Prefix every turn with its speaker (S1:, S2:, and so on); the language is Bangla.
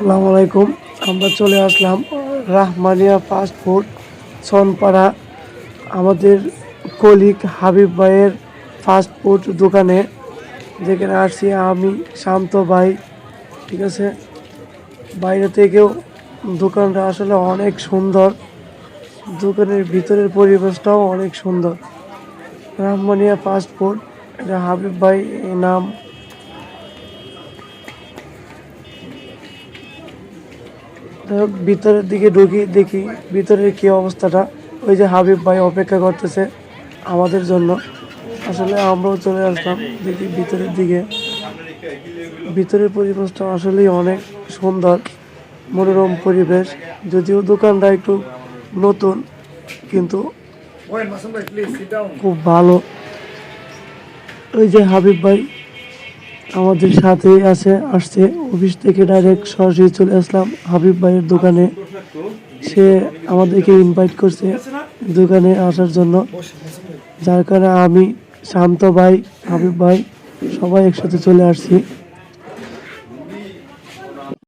S1: আসসালামু আলাইকুম। আমরা চলে আসলাম রাহমানিয়া ফাস্ট ফুড, সনপাড়া। আমাদের কলিক হাবিব ভাইয়ের ফাস্ট ফুড দোকানে। যেখানে আসছি আমি, শান্ত ভাই, ঠিক আছে? বাইরে থেকেও দোকানটা আসলে অনেক সুন্দর। দোকানের ভিতরের পরিবেশটাও অনেক সুন্দর। রাহমানিয়া ফাস্ট ফুড, এটা হাবিব ভাই নাম। ভিতরের দিকে ঢুকি দেখি ভিতরের কি অবস্থাটা। ওই যে হাবিব ভাই অপেক্ষা করতেছে আমাদের জন্য। আসলে আমরাও চলে আসলাম দেখি ভিতরের দিকে। ভিতরের পরিবেশটা আসলেই অনেক সুন্দর মনোরম পরিবেশ। যদিও দোকানটা একটু নতুন কিন্তু. খুব ভালো। ওই যে হাবিব ভাই আমাদের সাথে আছে, আসছে। অফিস থেকে ডাইরেক্ট সরাসরি চলে আসলাম হাবিব ভাইয়ের দোকানে। সে আমাদেরকে ইনভাইট করছে দোকানে আসার জন্য। যার কারণে আমি শান্ত ভাই, হাবিব ভাই সবাই একসাথে চলে আসছি।